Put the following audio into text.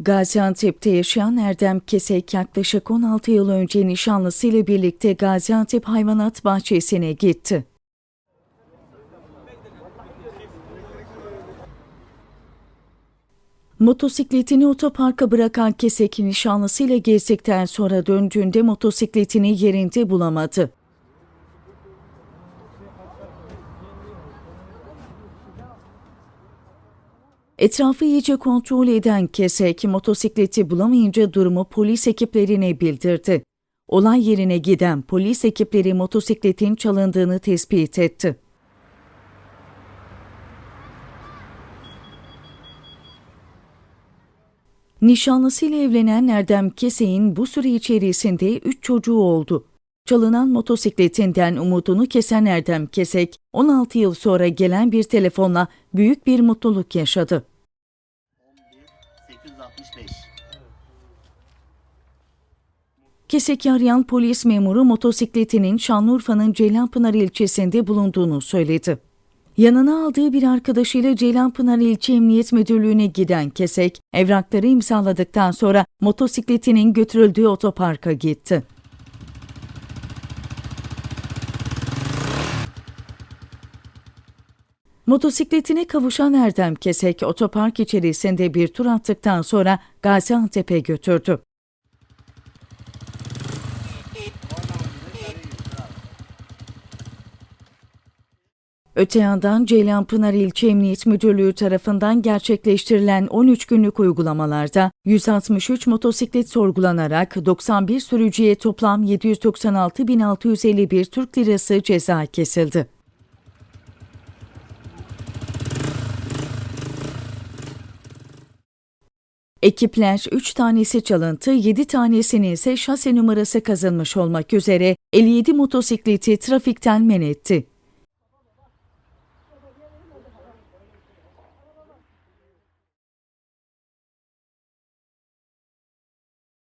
Gaziantep'te yaşayan Erdem Kesek yaklaşık 16 yıl önce nişanlısıyla birlikte Gaziantep Hayvanat Bahçesi'ne gitti. Motosikletini otoparka bırakan Kesek nişanlısıyla gezdikten sonra döndüğünde motosikletini yerinde bulamadı. Etrafı iyice kontrol eden Kesek motosikleti bulamayınca durumu polis ekiplerine bildirdi. Olay yerine giden polis ekipleri motosikletin çalındığını tespit etti. Nişanlısıyla evlenen Erdem Kesek'in bu süre içerisinde 3 çocuğu oldu. Çalınan motosikletinden umudunu kesen Erdem Kesek, 16 yıl sonra gelen bir telefonla büyük bir mutluluk yaşadı. 865. Kesek'i arayan polis memuru motosikletinin Şanlıurfa'nın Ceylanpınar ilçesinde bulunduğunu söyledi. Yanına aldığı bir arkadaşıyla Ceylanpınar İlçe Emniyet Müdürlüğü'ne giden Kesek, evrakları imzaladıktan sonra motosikletinin götürüldüğü otoparka gitti. Motosikletine kavuşan Erdem Kesek, otopark içerisinde bir tur attıktan sonra Gaziantep'e götürdü. Öte yandan Ceylanpınar İlçe Emniyet Müdürlüğü tarafından gerçekleştirilen 13 günlük uygulamalarda 163 motosiklet sorgulanarak 91 sürücüye toplam 796.651 Türk Lirası ceza kesildi. Ekipler 3 tanesi çalıntı, 7 tanesinin ise şase numarası kazanmış olmak üzere 57 motosikleti trafikten men etti.